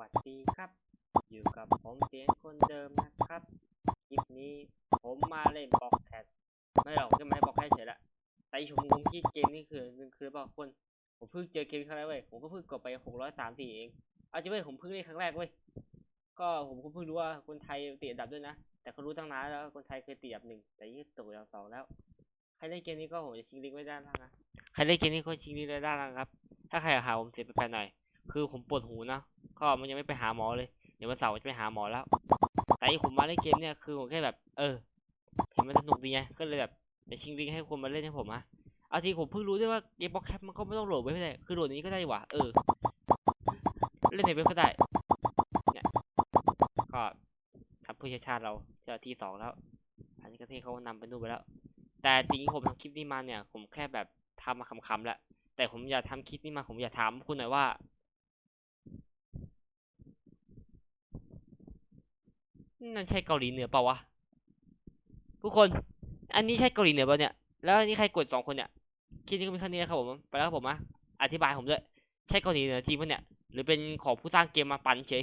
วัสดีครับ อยู่กับผมเสียงคนเดิมนะครับคลิปนี้ผมมาเล่นบ็อกแคทไม่หรอกจะไม่ให้บ็อกแคทเฉยละแต่ที่ผมงงที่เกมนี่คือนึงคือบอกคนผมเพิ่งเจอเกมครั้งแรกเว้ยผมก็เพิ่งกดไปหกร้อยสามสี่เองเอาจริงเว้ยผมเพิ่งเล่นครั้งแรกเว้ยก็ผมก็เพิ่งรู้ว่าคนไทยติดอันดับด้วยนะ แต่เขารู้ตั้งนานแล้วคนไทยเคยติดอันดับหนึ่งแต่ยี่ตกอันดับสองแล้วใครเล่นเกมนี้ก็ผมจะทิ้งลิงก์ไว้ด้านล่างนะใครเล่นเกมนี้ก็ทิ้งลิงก์ไว้ด้านล่างครับถ้าใครอยากหาผมเสียไปๆหน่อย คือผมปวดหูนะก็มันยังไม่ไปหาหมอเลย เดี๋ยววันเสาร์จะไปหาหมอแล้ว แต่ที่ผมมาเล่นเกมเนี่ยคือผมแค่แบบ เออเห็นมันสนุกดีไงก็เลยแบบจะชิงลิงให้คนมาเล่นให้ผมอะเอาจริงผมเพิ่งรู้ด้วยว่าเกมบล็อกแคปมันก็ไม่ต้องโหลดไว้ไม่ได้คือโหลดนี้ก็ได้ดีกว่าเออ เล่นในเว็บก็ได้เนี่ยก็ทำเพื่อชาติเราเจ้าที่สองแล้ว อันนี้ก็ที่เขานำไปนู่นไปแล้ว แต่จริงผมทำคลิปนี้มาเนี่ย ผมแค่แบบทำมาคำๆแหละแต่ผมอยากทำคลิปนี้มาผมอยากถามคุณหน่อยว่า นั่นใช่เกาหลีเหนือเปล่าวะทุกคน อันนี้ใช่เกาหลีเหนือเปล่าเนี่ย แล้วอันนี้ใครกดสองคนเนี่ยคลิปนี้ก็มีแค่นี้นะครับผม ไปแล้วครับผมนะอธิบายผมด้วย ใช่เกาหลีเหนือจริงปะเนี่ย หรือเป็นของผู้สร้างเกมมาปั่นเฉย